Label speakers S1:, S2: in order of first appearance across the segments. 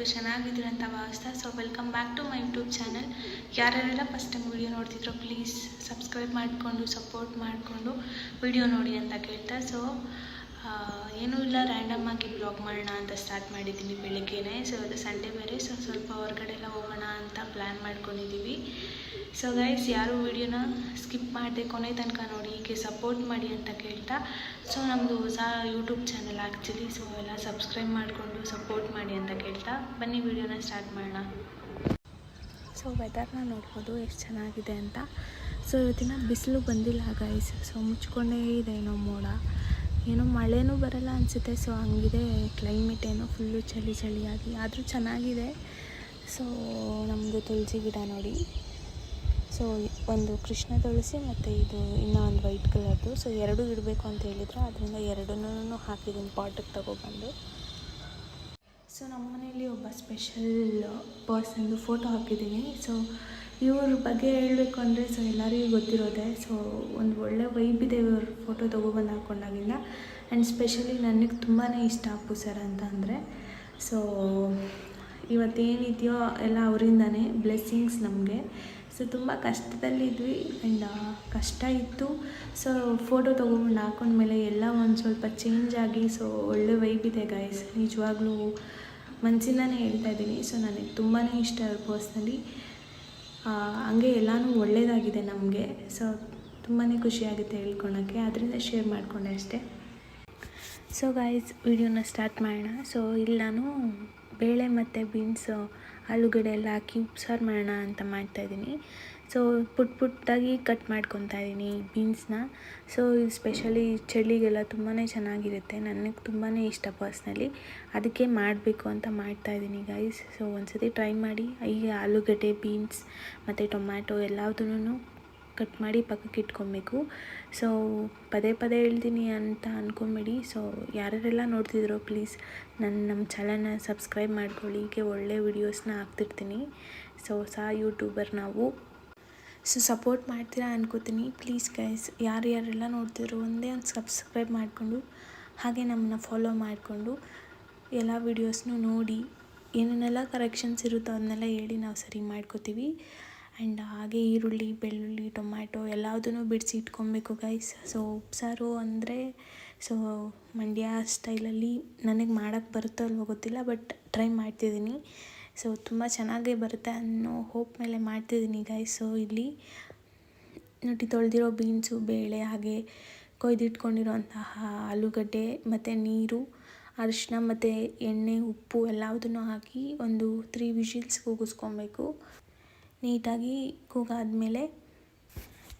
S1: ಎಲ್ಲರೂ ಚೆನ್ನಾಗಿದ್ದೀರ ಅಂತ ಭಾವಿಸ್ತಾ so welcome back to my YouTube channel ಯಾರ್ಯಾರೆಲ್ಲ first time video ನೋಡ್ತಿದ್ರು ಪ್ಲೀಸ್ ಸಬ್ಸ್ಕ್ರೈಬ್ ಮಾಡಿಕೊಂಡು ಸಪೋರ್ಟ್ ಮಾಡಿಕೊಂಡು ವಿಡಿಯೋ ನೋಡಿ ಅಂತ ಕೇಳ್ತಾ ಸೊ ಏನೂ ಇಲ್ಲ ರ್ಯಾಂಡಮ್ ಆಗಿ ಬ್ಲಾಗ್ ಮಾಡೋಣ ಅಂತ ಸ್ಟಾರ್ಟ್ ಮಾಡಿದ್ದೀನಿ ಬೆಳಿಗ್ಗೆನೇ. ಸೊ ಅದು ಸಂಡೇ ಬೇರೆ ಸೊ ಸ್ವಲ್ಪ ಹೊರಗಡೆ ಎಲ್ಲ ಹೋಗೋಣ ಅಂತ ಪ್ಲ್ಯಾನ್ ಮಾಡ್ಕೊಂಡಿದ್ದೀವಿ. ಸೊ ಗೈಸ್ ಯಾರು ವಿಡಿಯೋನ ಮಾಡದೆ ಕೊನೆ ತನಕ ನೋಡಿ ಹೀಗೆ ಸಪೋರ್ಟ್ ಮಾಡಿ ಅಂತ ಕೇಳ್ತಾ. ಸೊ ನಮ್ಮದು ಹೊಸ ಯೂಟ್ಯೂಬ್ ಚಾನಲ್ ಆ್ಯಕ್ಚುಲಿ ಸೊ ಎಲ್ಲ ಸಬ್ಸ್ಕ್ರೈಬ್ ಮಾಡಿಕೊಂಡು ಸಪೋರ್ಟ್ ಮಾಡಿ ಅಂತ ಕೇಳ್ತಾ. ಬನ್ನಿ ವಿಡಿಯೋನ ಸ್ಟಾರ್ಟ್ ಮಾಡೋಣ. ಸೊ ವೆದರ್ನ ನೋಡ್ಬೋದು, ಎಷ್ಟು ಚೆನ್ನಾಗಿದೆ ಅಂತ. ಸೊ ಇವತ್ತಿನ ಬಿಸಿಲು ಬಂದಿಲ್ಲ ಗೈಸ್ ಸೊ ಮುಚ್ಕೊಂಡೇ ಇದೆ ಏನೋ ಮೋಡ. ಏನೋ ಮಳೆನೂ ಬರಲ್ಲ ಅನಿಸುತ್ತೆ. ಸೊ ಹಂಗಿದೆ ಕ್ಲೈಮೇಟ್ ಏನೋ ಫುಲ್ಲು ಚಳಿ ಚಳಿಯಾಗಿ. ಆದರೂ ಚೆನ್ನಾಗಿದೆ. ಸೊ ನಮ್ಮದು ತುಳಸಿ ಗಿಡ ನೋಡಿ. ಸೊ ಒಂದು ಕೃಷ್ಣ ತುಳಸಿ ಮತ್ತು ಇದು ಇನ್ನೂ ಒಂದು ವೈಟ್ ಕಲರ್ದು. ಸೊ ಎರಡೂ ಇಡಬೇಕು ಅಂತ ಹೇಳಿದ್ರು. ಅದರಿಂದ ಎರಡನ್ನೂ ಹಾಕಿದ್ದೀನಿ ಪಾಟಿಗೆ ತಗೊಬಂದು. ಸೊ ನಮ್ಮ ಮನೆಯಲ್ಲಿ ಒಬ್ಬ ಸ್ಪೆಷಲ್ ಪರ್ಸನ್ದು ಫೋಟೋ ಹಾಕಿದ್ದೀನಿ. ಸೊ ಇವ್ರ ಬಗ್ಗೆ ಹೇಳಬೇಕು ಅಂದರೆ ಸೊ ಎಲ್ಲರಿಗೂ ಗೊತ್ತಿರೋದೆ. ಸೊ ಒಂದು ಒಳ್ಳೆ ವೈಬ್ ಇದೆ ಇವ್ರ ಫೋಟೋ ತೊಗೊಬಂದು ಹಾಕ್ಕೊಂಡಾಗಿಂದ ಆ್ಯಂಡ್ ಸ್ಪೆಷಲಿ ನನಗೆ ತುಂಬಾ ಇಷ್ಟ ಅಪ್ಪು ಸರ್ ಅಂತ ಅಂದರೆ. ಸೊ ಇವತ್ತೇನಿದೆಯೋ ಎಲ್ಲ ಅವರಿಂದನೇ ಬ್ಲೆಸ್ಸಿಂಗ್ಸ್ ನಮಗೆ. ಸೊ ತುಂಬ ಕಷ್ಟದಲ್ಲಿದ್ವಿ ಆ್ಯಂಡ್ ಕಷ್ಟ ಇತ್ತು. ಸೊ ಫೋಟೋ ತೊಗೊಂಡು ಹಾಕೊಂಡ್ಮೇಲೆ ಎಲ್ಲ ಒಂದು ಸ್ವಲ್ಪ ಚೇಂಜ್ ಆಗಿ ಸೊ ಒಳ್ಳೆ ವೈಬ್ ಇದೆ ಗೈಸ್ ನಿಜವಾಗ್ಲೂ ಮನಸ್ಸಿಂದನೇ ಹೇಳ್ತಾ ಇದ್ದೀನಿ. ಸೊ ನನಗೆ ತುಂಬಾ ಇಷ್ಟ ಪರ್ಸ್ನಲಿ ಹಂಗೆ ಎಲ್ಲನೂ ಒಳ್ಳೆಯದಾಗಿದೆ ನಮಗೆ. ಸೊ ತುಂಬಾ ಖುಷಿಯಾಗುತ್ತೆ ಹೇಳ್ಕೊಳಕ್ಕೆ. ಅದರಿಂದ ಶೇರ್ ಮಾಡಿಕೊಂಡೆ ಅಷ್ಟೇ. ಸೊ ಗಾಯ್ಸ್ ವಿಡಿಯೋನ ಸ್ಟಾರ್ಟ್ ಮಾಡೋಣ. ಸೊ ಇಲ್ಲಿ ನಾನು ಬೇಳೆ ಮತ್ತು ಬೀನ್ಸು ಆಲೂಗಡ್ಡೆ ಎಲ್ಲ ಹಾಕಿ ಉಪ್ಸಾರು ಮಾಡೋಣ ಅಂತ ಮಾಡ್ತಾಯಿದ್ದೀನಿ ಸೊ ಪುಟ್ ಪುಟ್ಟಾಗಿ ಕಟ್ ಮಾಡ್ಕೊತಾ ಇದ್ದೀನಿ ಬೀನ್ಸ್ನ ಸೊ ಇದು ಸ್ಪೆಷಲಿ ಚಳಿಗೆಲ್ಲ ತುಂಬಾ ಚೆನ್ನಾಗಿರುತ್ತೆ. ನನಗೆ ತುಂಬಾ ಇಷ್ಟ ಪರ್ಸ್ನಲಿ ಅದಕ್ಕೆ ಮಾಡಬೇಕು ಅಂತ ಮಾಡ್ತಾಯಿದ್ದೀನಿ ಗೈಸ್ ಸೊ ಒಂದ್ಸತಿ ಟ್ರೈ ಮಾಡಿ. ಈಗ ಆಲೂಗಡ್ಡೆ ಬೀನ್ಸ್ ಮತ್ತು ಟೊಮ್ಯಾಟೊ ಎಲ್ಲದನ್ನೂ ಕಟ್ ಮಾಡಿ ಪಕ್ಕಕ್ಕೆ ಇಟ್ಕೊಬೇಕು. ಸೊ ಪದೇ ಪದೇ ಹೇಳ್ತೀನಿ ಅಂತ ಅಂದ್ಕೊಂಬೇಡಿ ಸೊ ಯಾರ್ಯಾರೆಲ್ಲ ನೋಡ್ತಿದ್ರೋ ಪ್ಲೀಸ್ ನನ್ನ ನಮ್ಮ ಚಾನಲ್ನ ಸಬ್ಸ್ಕ್ರೈಬ್ ಮಾಡ್ಕೊಳ್ಳಿ. ಹೀಗೆ ಒಳ್ಳೆ ವೀಡಿಯೋಸ್ನ ಹಾಕ್ತಿರ್ತೀನಿ. ಸೊ ಹೊಸ ಯೂಟ್ಯೂಬರ್ ನಾವು. ಸೊ ಸಪೋರ್ಟ್ ಮಾಡ್ತೀರಾ ಅನ್ಕೋತೀನಿ. ಪ್ಲೀಸ್ ಗೈಸ್ ಯಾರು ಯಾರೆಲ್ಲ ನೋಡ್ತಿದ್ರು ಒಂದೇ ಒಂದು ಸಬ್ಸ್ಕ್ರೈಬ್ ಮಾಡಿಕೊಂಡು, ಹಾಗೆ ನಮ್ಮನ್ನ ಫಾಲೋ ಮಾಡಿಕೊಂಡು, ಎಲ್ಲ ವೀಡಿಯೋಸ್ನೂ ನೋಡಿ, ಏನೇನೆಲ್ಲ ಕರೆಕ್ಷನ್ಸ್ ಇರುತ್ತೋ ಅದನ್ನೆಲ್ಲ ಹೇಳಿ ನಾವು ಸರಿ ಮಾಡ್ಕೋತೀವಿ. ಆ್ಯಂಡ್ ಹಾಗೆ ಈರುಳ್ಳಿ, ಬೆಳ್ಳುಳ್ಳಿ, ಟೊಮ್ಯಾಟೊ ಎಲ್ಲದನ್ನೂ ಬಿಡಿಸಿ ಇಟ್ಕೊಬೇಕು ಗೈಸ್ ಸೊ ಉಪ್ಸಾರು ಅಂದರೆ ಸೊ ಮಂಡ್ಯ ಸ್ಟೈಲಲ್ಲಿ ನನಗೆ ಮಾಡೋಕ್ಕೆ ಬರುತ್ತೋ ಅಲ್ವೋ ಗೊತ್ತಿಲ್ಲ ಬಟ್ ಟ್ರೈ ಮಾಡ್ತಿದ್ದೀನಿ. ಸೊ ತುಂಬ ಚೆನ್ನಾಗೇ ಬರುತ್ತೆ ಅನ್ನೋ ಹೋಪ್ ಮೇಲೆ ಮಾಡ್ತಿದ್ದೀನಿ ಗೈಸ್ ಸೊ ಇಲ್ಲಿ ನೋಡಿ ತೊಳೆದಿರೋ ಬೀನ್ಸು ಬೇಳೆ ಹಾಗೆ ಕೊಯ್ದಿಟ್ಕೊಂಡಿರೋಂತಹ ಆಲೂಗಡ್ಡೆ ಮತ್ತು ನೀರು ಅರಿಶಿನ ಮತ್ತು ಎಣ್ಣೆ, ಉಪ್ಪು ಎಲ್ಲದನ್ನೂ ಹಾಕಿ ಒಂದು ತ್ರೀ ವಿಷಿಲ್ಸ್ ಕೂಗಿಸ್ಕೊಬೇಕು. ನೀಟಾಗಿ ಕೂಗಾದ್ಮೇಲೆ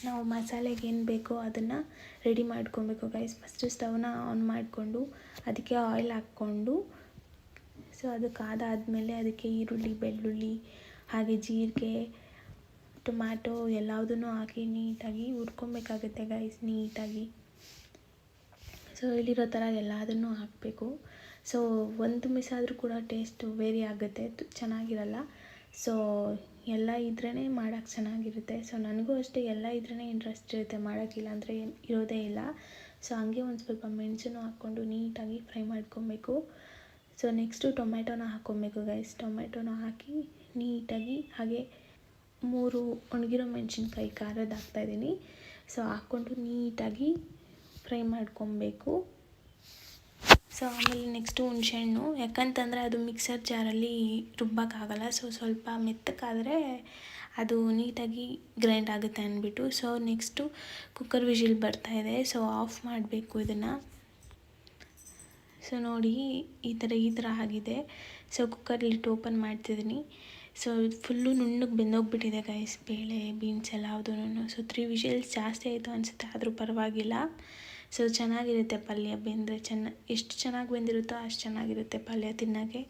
S1: ನಾವು ಮಸಾಲೆಗೆ ಏನು ಬೇಕೋ ಅದನ್ನು ರೆಡಿ ಮಾಡ್ಕೊಬೇಕು ಗೈಸ್ ಫಸ್ಟು ಸ್ಟವ್ನ ಆನ್ ಮಾಡಿಕೊಂಡು ಅದಕ್ಕೆ ಆಯಿಲ್ ಹಾಕ್ಕೊಂಡು ಸೊ ಅದು ಕಾದಾದಮೇಲೆ ಅದಕ್ಕೆ ಈರುಳ್ಳಿ, ಬೆಳ್ಳುಳ್ಳಿ, ಹಾಗೆ ಜೀರಿಗೆ ಟೊಮ್ಯಾಟೊ ಎಲ್ಲದನ್ನೂ ಹಾಕಿ ನೀಟಾಗಿ ಹುರ್ಕೊಬೇಕಾಗುತ್ತೆ ಗೈಸ್ ನೀಟಾಗಿ. ಸೊ ಹೇಳಿರೋ ಥರ ಎಲ್ಲದನ್ನು ಹಾಕಬೇಕು. ಸೊ ಒಂದು ಮಿಸ್ ಆದರೂ ಕೂಡ ಟೇಸ್ಟು ವೇರಿ ಆಗುತ್ತೆ ಚೆನ್ನಾಗಿರಲ್ಲ. ಸೊ ಎಲ್ಲ ಇದ್ರೇ ಮಾಡೋಕ್ಕೆ ಚೆನ್ನಾಗಿರುತ್ತೆ. ಸೊ ನನಗೂ ಅಷ್ಟೇ ಎಲ್ಲ ಇದ್ರೇ ಇಂಟ್ರೆಸ್ಟ್ ಇರುತ್ತೆ ಮಾಡೋಕ್ಕಿಲ್ಲ ಅಂದರೆ ಇರೋದೇ ಇಲ್ಲ. ಸೊ ಹಂಗೆ ಒಂದು ಸ್ವಲ್ಪ ಮೆಣಸನ್ನು ಹಾಕ್ಕೊಂಡು ನೀಟಾಗಿ ಫ್ರೈ ಮಾಡ್ಕೊಬೇಕು. ಸೊ ನೆಕ್ಸ್ಟು ಟೊಮ್ಯಾಟೊನ ಹಾಕ್ಕೊಬೇಕು ಗೈಸ್ ಟೊಮೆಟೊನ ಹಾಕಿ ನೀಟಾಗಿ ಹಾಗೆ ಮೂರು ಒಣಗಿರೋ ಮೆಣಸಿನ್ಕಾಯಿ ಖಾರದ ಹಾಕ್ತಾಯಿದ್ದೀನಿ ಸೊ ಹಾಕ್ಕೊಂಡು ನೀಟಾಗಿ ಫ್ರೈ ಮಾಡ್ಕೊಬೇಕು. ಸೊ ಆಮೇಲೆ ನೆಕ್ಸ್ಟು ಹುಣ್ಸೆಹಣ್ಣು. ಯಾಕಂತಂದರೆ ಅದು ಮಿಕ್ಸರ್ ಜಾರಲ್ಲಿ ರುಬ್ಬೋಕ್ಕಾಗಲ್ಲ. ಸೊ ಸ್ವಲ್ಪ ಮೆತ್ತಕ್ಕಾದರೆ ಅದು ನೀಟಾಗಿ ಗ್ರೈಂಡ್ ಆಗುತ್ತೆ ಅಂದ್ಬಿಟ್ಟು. ಸೊ ನೆಕ್ಸ್ಟು ಕುಕ್ಕರ್ ವಿಜಿಲ್ ಬರ್ತಾಯಿದೆ ಸೊ ಆಫ್ ಮಾಡಬೇಕು ಇದನ್ನು. ಸೊ ನೋಡಿ, ಈ ಥರ ಈ ಥರ ಆಗಿದೆ. ಸೊ ಕುಕ್ಕರ್ಲಿಟ್ಟು ಓಪನ್ ಮಾಡ್ತಿದ್ದೀನಿ. ಸೊ ಫುಲ್ಲು ನುಣ್ಣಗೆ ಬೆಂದೋಗ್ಬಿಟ್ಟಿದೆ ಗೈಸ್. ಬೇಳೆ, ಬೀನ್ಸ್ ಎಲ್ಲ ಯಾವುದೂ ಸೊ ತ್ರೀ ವಿಷಲ್ಸ್ ಜಾಸ್ತಿ ಆಯಿತು ಅನಿಸುತ್ತೆ. ಆದರೂ ಪರವಾಗಿಲ್ಲ. ಸೊ ಚೆನ್ನಾಗಿರುತ್ತೆ ಪಲ್ಯ ಬೆಂದರೆ ಚೆನ್ನ, ಎಷ್ಟು ಚೆನ್ನಾಗಿ ಬೆಂದಿರುತ್ತೋ ಅಷ್ಟು ಚೆನ್ನಾಗಿರುತ್ತೆ ಪಲ್ಯ ತಿನ್ನೋಕ್ಕೆ.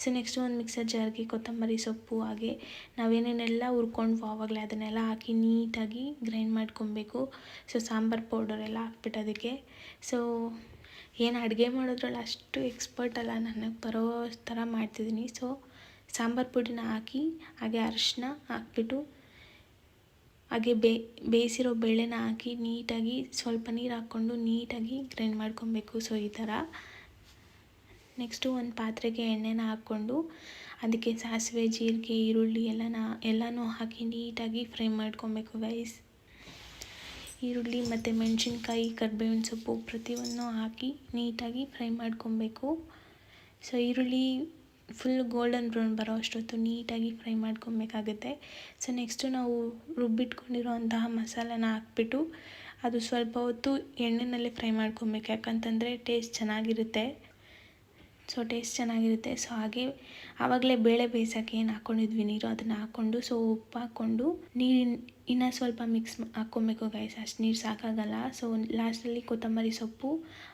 S1: ಸೊ ನೆಕ್ಸ್ಟ್ ಒಂದು ಮಿಕ್ಸರ್ ಜಾರ್ಗೆ ಕೊತ್ತಂಬರಿ ಸೊಪ್ಪು, ಹಾಗೆ ನಾವೇನೇನೆಲ್ಲ ಹುರ್ಕೊಂಡು ಆವಾಗಲೇ ಅದನ್ನೆಲ್ಲ ಹಾಕಿ ನೀಟಾಗಿ ಗ್ರೈಂಡ್ ಮಾಡ್ಕೊಬೇಕು. ಸೊ ಸಾಂಬಾರು ಪೌಡರ್ ಎಲ್ಲ ಹಾಕ್ಬಿಟ್ಟು ಅದಕ್ಕೆ. ಸೊ ಏನು ಅಡುಗೆ ಮಾಡೋದ್ರಲ್ಲಿ ಅಷ್ಟು ಎಕ್ಸ್ಪರ್ಟ್ ಅಲ್ಲ, ನನಗೆ ಬರೋ ಥರ ಮಾಡ್ತಿದ್ದೀನಿ. ಸೊ ಸಾಂಬಾರು ಪುಡಿನ ಹಾಕಿ, ಹಾಗೆ ಅರಿಶಿನ ಹಾಕ್ಬಿಟ್ಟು ಹಾಗೆ ಬೇ, ಬೇಯಿಸಿರೋ ಬೇಳೆನ ಹಾಕಿ ನೀಟಾಗಿ ಸ್ವಲ್ಪ ನೀರು ಹಾಕ್ಕೊಂಡು ನೀಟಾಗಿ ಗ್ರೈಂಡ್ ಮಾಡ್ಕೊಬೇಕು. ಸೊ ಈ ಥರ. ನೆಕ್ಸ್ಟು ಒಂದು ಪಾತ್ರೆಗೆ ಎಣ್ಣೆನ ಹಾಕ್ಕೊಂಡು ಅದಕ್ಕೆ ಸಾಸಿವೆ, ಜೀರಿಗೆ, ಈರುಳ್ಳಿ ಎಲ್ಲನ, ಎಲ್ಲನೂ ಹಾಕಿ ನೀಟಾಗಿ ಫ್ರೈ ಮಾಡ್ಕೊಬೇಕು ಗೈಸ್ ಈರುಳ್ಳಿ ಮತ್ತು ಮೆಣಸಿನ್ಕಾಯಿ, ಕರಿಬೇವಿನ ಸೊಪ್ಪು ಪ್ರತಿಯೊಂದನ್ನು ಹಾಕಿ ನೀಟಾಗಿ ಫ್ರೈ ಮಾಡ್ಕೊಬೇಕು. ಸೊ ಈರುಳ್ಳಿ ಫುಲ್ ಗೋಲ್ಡನ್ ಬ್ರೌನ್ ಬರೋ ಅಷ್ಟೊತ್ತು ನೀಟಾಗಿ ಫ್ರೈ ಮಾಡ್ಕೊಬೇಕಾಗುತ್ತೆ. ಸೊ ನೆಕ್ಸ್ಟು ನಾವು ರುಬ್ಬಿಟ್ಕೊಂಡಿರೋಂತಹ ಮಸಾಲೆನ ಹಾಕ್ಬಿಟ್ಟು ಅದು ಸ್ವಲ್ಪ ಹೊತ್ತು ಎಣ್ಣೆನಲ್ಲೇ ಫ್ರೈ ಮಾಡ್ಕೊಬೇಕು. ಯಾಕಂತಂದರೆ ಟೇಸ್ಟ್ ಚೆನ್ನಾಗಿರುತ್ತೆ. ಸೊ ಟೇಸ್ಟ್ ಚೆನ್ನಾಗಿರುತ್ತೆ. ಸೊ ಹಾಗೆ ಆವಾಗಲೇ ಬೇಳೆ ಬೇಯಿಸೋಕೆ ಏನು ಹಾಕ್ಕೊಂಡಿದ್ವಿ ನೀರು, ಅದನ್ನು ಹಾಕ್ಕೊಂಡು ಸೊ ಉಪ್ಪು ಹಾಕ್ಕೊಂಡು ನೀರಿನ, ಇನ್ನೂ ಸ್ವಲ್ಪ ಮಿಕ್ಸ್ ಹಾಕ್ಕೊಬೇಕು ಗೈಸ್ ಅಷ್ಟು ನೀರು ಸಾಕಾಗಲ್ಲ. ಸೊ ಲಾಸ್ಟಲ್ಲಿ ಕೊತ್ತಂಬರಿ ಸೊಪ್ಪು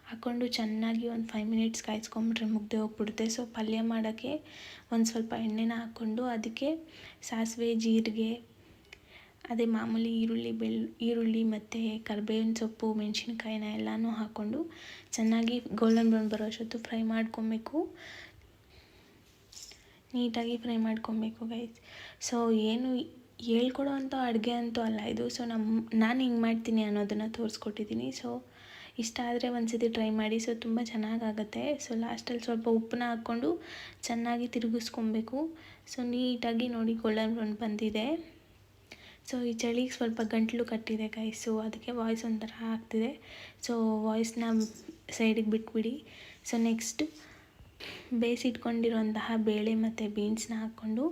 S1: ಹಾಕ್ಕೊಂಡು ಚೆನ್ನಾಗಿ ಒಂದು ಫೈವ್ ಮಿನಿಟ್ಸ್ ಕಾಯಿಸ್ಕೊಂಬಿಟ್ರೆ ಮುಗ್ದೆ ಹೋಗ್ಬಿಡುತ್ತೆ. ಸೊ ಪಲ್ಯ ಮಾಡೋಕ್ಕೆ ಒಂದು ಸ್ವಲ್ಪ ಎಣ್ಣೆನ ಹಾಕ್ಕೊಂಡು ಅದಕ್ಕೆ ಸಾಸಿವೆ, ಜೀರಿಗೆ ಅದೇ ಮಾಮೂಲಿ ಈರುಳ್ಳಿ ಬೆಳ್ ಈರುಳ್ಳಿ ಮತ್ತು ಕರಿಬೇವಿನ ಸೊಪ್ಪು, ಮೆಣಸಿನ್ಕಾಯಿನ ಎಲ್ಲನೂ ಹಾಕ್ಕೊಂಡು ಚೆನ್ನಾಗಿ ಗೋಲ್ಡನ್ ಬ್ರೌನ್ ಬರೋ ಅಷ್ಟೊತ್ತು ಫ್ರೈ ಮಾಡ್ಕೊಬೇಕು. ನೀಟಾಗಿ ಫ್ರೈ ಮಾಡ್ಕೊಬೇಕು ಗೈಸ್ ಸೊ ಏನು ಹೇಳ್ಕೊಡೋ ಅಂಥ ಅಡುಗೆ ಅಂತೂ ಅಲ್ಲ ಇದು. ಸೊ ನಮ್ಮ ನಾನು ಹಿಂಗೆ ಮಾಡ್ತೀನಿ ಅನ್ನೋದನ್ನು ತೋರಿಸ್ಕೊಟ್ಟಿದ್ದೀನಿ. ಸೊ ಇಷ್ಟ ಆದರೆ ಒಂದ್ಸತಿ ಟ್ರೈ ಮಾಡಿ. ಸೊ ತುಂಬ ಚೆನ್ನಾಗಾಗುತ್ತೆ. ಸೊ ಲಾಸ್ಟಲ್ಲಿ ಸ್ವಲ್ಪ ಉಪ್ಪನ್ನ ಹಾಕ್ಕೊಂಡು ಚೆನ್ನಾಗಿ ತಿರುಗಿಸ್ಕೊಬೇಕು. ಸೊ ನೀಟಾಗಿ ನೋಡಿ ಗೋಲ್ಡನ್ ಬ್ರೌನ್ ಬಂದಿದೆ. ಸೊ ಈ ಚಳಿಗೆ ಸ್ವಲ್ಪ ಗಂಟಲು ಕಟ್ಟಿದೆ ಕೈಸು ಅದಕ್ಕೆ ವಾಯ್ಸ್ ಒಂಥರ ಆಗ್ತಿದೆ. ಸೊ ವಾಯ್ಸ್ನ ಸೈಡಿಗೆ ಬಿಟ್ಬಿಡಿ. ಸೊ ನೆಕ್ಸ್ಟ್ ಬೇಯಿಸಿಟ್ಕೊಂಡಿರುವಂತಹ ಬೇಳೆ ಮತ್ತು ಬೀನ್ಸ್ನ ಹಾಕ್ಕೊಂಡು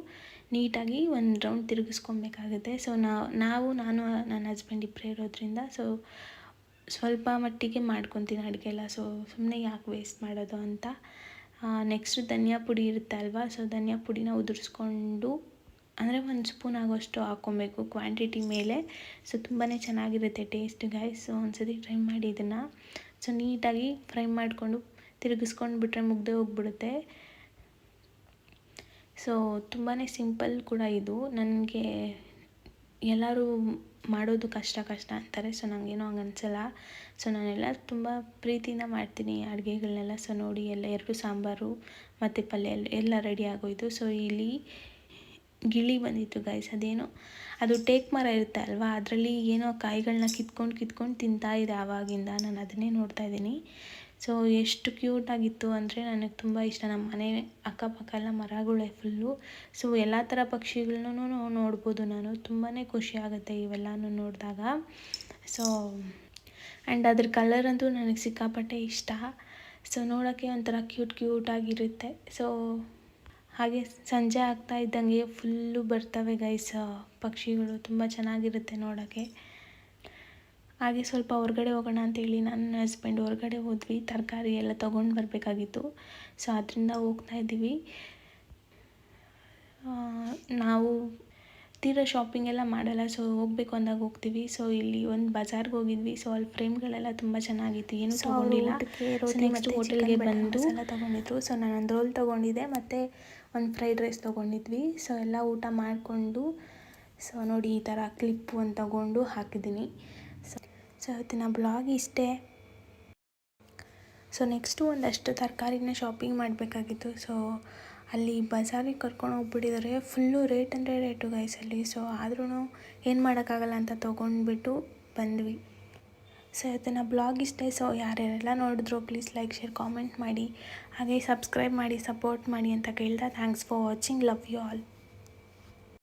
S1: ನೀಟಾಗಿ ಒಂದು ರೌಂಡ್ ತಿರುಗಿಸ್ಕೊಬೇಕಾಗುತ್ತೆ. ಸೊ ನಾವು ನಾವು, ನಾನು, ನನ್ನ ಹಸ್ಬೆಂಡ್ ಇಬ್ಬರೇ ಇರೋದ್ರಿಂದ ಸೊ ಸ್ವಲ್ಪ ಮಟ್ಟಿಗೆ ಮಾಡ್ಕೊತೀನಿ ಅಡುಗೆ ಎಲ್ಲ ಸೊ ಸುಮ್ಮನೆ ಯಾಕೆ ವೇಸ್ಟ್ ಮಾಡೋದು ಅಂತ. ನೆಕ್ಸ್ಟ್ ಧನಿಯಾ ಪುಡಿ ಇರುತ್ತೆ ಅಲ್ವಾ? ಸೊ ಧನಿಯಾ ಪುಡಿನ ಉದುರಿಸ್ಕೊಂಡು ಅಂದರೆ ಒಂದು ಸ್ಪೂನ್ ಆಗೋಷ್ಟು ಹಾಕ್ಕೊಬೇಕು ಕ್ವಾಂಟಿಟಿ ಮೇಲೆ. ಸೊ ತುಂಬಾ ಚೆನ್ನಾಗಿರುತ್ತೆ ಟೇಸ್ಟ್ ಗಾಯ್ಸ್ ಸೊ, ಒಂದ್ಸತಿ ಟ್ರೈ ಮಾಡಿ ಇದನ್ನು. ಸೊ, ನೀಟಾಗಿ ಫ್ರೈ ಮಾಡಿಕೊಂಡು ತಿರುಗಿಸ್ಕೊಂಡು ಬಿಟ್ಟರೆ ಮುಗ್ದೇ ಹೋಗ್ಬಿಡುತ್ತೆ. ಸೊ ತುಂಬಾ ಸಿಂಪಲ್ ಕೂಡ ಇದು. ನನಗೆ ಎಲ್ಲರೂ ಮಾಡೋದು ಕಷ್ಟ ಕಷ್ಟ ಅಂತಾರೆ. ಸೊ ನನಗೇನು ಹಂಗೆ ಅನಿಸಲ್ಲ ಸೊ, ನಾನೆಲ್ಲ ತುಂಬ ಪ್ರೀತಿಯಿಂದ ಮಾಡ್ತೀನಿ ಅಡುಗೆಗಳನ್ನೆಲ್ಲ ಸೊ, ನೋಡಿ ಎಲ್ಲ, ಎರಡು ಸಾಂಬಾರು, ಮತ್ತು ಪಲ್ಯ ಎಲ್ಲ ರೆಡಿ ಆಗೋಯಿತು. ಸೊ, ಇಲ್ಲಿ ಗಿಳಿ ಬಂದಿತ್ತು ಗೈಸ್ ಅದೇನೋ. ಅದು ಟೇಕ್ ಮರ ಇರುತ್ತೆ ಅಲ್ವಾ? ಅದರಲ್ಲಿ ಏನೋ ಕಾಯಿಗಳನ್ನ ಕಿತ್ಕೊಂಡು ಕಿತ್ಕೊಂಡು ತಿಂತಾ ಇದೆ ಆವಾಗಿಂದ. ನಾನು ಅದನ್ನೇ ನೋಡ್ತಾ ಇದ್ದೀನಿ. ಸೊ ಎಷ್ಟು ಕ್ಯೂಟಾಗಿತ್ತು ಅಂದರೆ ನನಗೆ ತುಂಬ ಇಷ್ಟ. ನಮ್ಮ ಮನೆ ಅಕ್ಕಪಕ್ಕ ಎಲ್ಲ ಮರಗಳೇ ಫುಲ್ಲು ಸೊ ಎಲ್ಲ ಥರ ಪಕ್ಷಿಗಳನ್ನೂ ನೋಡ್ಬೋದು ನಾನು. ತುಂಬಾ ಖುಷಿ ಆಗುತ್ತೆ ಇವೆಲ್ಲನೂ ನೋಡಿದಾಗ. ಸೊ ಆ್ಯಂಡ್ ಅದ್ರ ಕಲರ್ ಅಂತೂ ನನಗೆ ಸಿಕ್ಕಾಪಟ್ಟೆ ಇಷ್ಟ. ಸೊ ನೋಡೋಕ್ಕೆ ಒಂಥರ ಕ್ಯೂಟ್ ಕ್ಯೂಟಾಗಿರುತ್ತೆ ಸೊ ಹಾಗೆ ಸಂಜೆ ಆಗ್ತಾ ಇದ್ದಂಗೆ ಫುಲ್ಲು ಬರ್ತವೆ ಗೈಸ್ ಪಕ್ಷಿಗಳು ತುಂಬ ಚೆನ್ನಾಗಿರುತ್ತೆ ನೋಡೋಕ್ಕೆ. ಹಾಗೆ ಸ್ವಲ್ಪ ಹೊರಗಡೆ ಹೋಗೋಣ ಅಂತೇಳಿ ನನ್ನ ಹಸ್ಬೆಂಡ್ ಹೊರಗಡೆ ಹೋದ್ವಿ. ತರಕಾರಿ ಎಲ್ಲ ತೊಗೊಂಡು ಬರಬೇಕಾಗಿತ್ತು. ಸೊ ಅದರಿಂದ ಹೋಗ್ತಾ ಇದ್ದೀವಿ. ನಾವು ತೀರಾ ಶಾಪಿಂಗ್ ಎಲ್ಲ ಮಾಡಲ್ಲ ಸೊ ಹೋಗ್ಬೇಕು ಅಂದಾಗ ಹೋಗ್ತೀವಿ. ಸೊ ಇಲ್ಲಿ ಒಂದು ಬಜಾರ್ಗೆ ಹೋಗಿದ್ವಿ. ಸೊ ಅಲ್ಲಿ ಫ್ರೇಮ್ಗಳೆಲ್ಲ ತುಂಬ ಚೆನ್ನಾಗಿತ್ತು. ಏನು ತಗೊಂಡಿಲ್ಲ. ನೆಕ್ಸ್ಟ್ ಹೋಟೆಲ್ಗೆ ಬಂದು ಎಲ್ಲ ತೊಗೊಂಡಿದ್ರು. ಸೊ ನಾನು ಒಂದು ರೋಲ್ ತೊಗೊಂಡಿದ್ದೆ ಮತ್ತು ಒಂದು ಫ್ರೈಡ್ ರೈಸ್ ತೊಗೊಂಡಿದ್ವಿ. ಸೊ ಎಲ್ಲ ಊಟ ಮಾಡಿಕೊಂಡು ಸೊ ನೋಡಿ ಈ ಥರ ಕ್ಲಿಪ್ಪು ಒಂದು ತಗೊಂಡು ಹಾಕಿದ್ದೀನಿ. ಸೊ ಸೊ ಇವತ್ತಿನ ಬ್ಲಾಗ್ ಇಷ್ಟೇ. ಸೊ ನೆಕ್ಸ್ಟು ಒಂದಷ್ಟು ತರಕಾರಿನ ಶಾಪಿಂಗ್ ಮಾಡಬೇಕಾಗಿತ್ತು. ಸೊ ಅಲ್ಲಿ ಬಜಾರಿಗೆ ಕರ್ಕೊಂಡು ಹೋಗ್ಬಿಟ್ಟಿದ್ದಾರೆ. ಫುಲ್ಲು ರೇಟ್ ಅಂದರೆ ರೇಟು ಅಲ್ಲಿ. ಸೊ ಆದ್ರೂ ಏನು ಮಾಡೋಕ್ಕಾಗಲ್ಲ ಅಂತ ತೊಗೊಂಡ್ಬಿಟ್ಟು ಬಂದ್ವಿ. ಸೊ ಇವತ್ತಿನ ಬ್ಲಾಗ್ ಇಷ್ಟೇ. ಸೊ ಯಾರ್ಯಾರೆಲ್ಲ ನೋಡಿದ್ರು ಪ್ಲೀಸ್ ಲೈಕ್ ಶೇರ್ ಕಾಮೆಂಟ್ ಮಾಡಿ. ಹಾಗೆ ಸಬ್ಸ್ಕ್ರೈಬ್ ಮಾಡಿ ಸಪೋರ್ಟ್ ಮಾಡಿ ಅಂತ ಕೇಳ್ತಾ thanks for watching love you all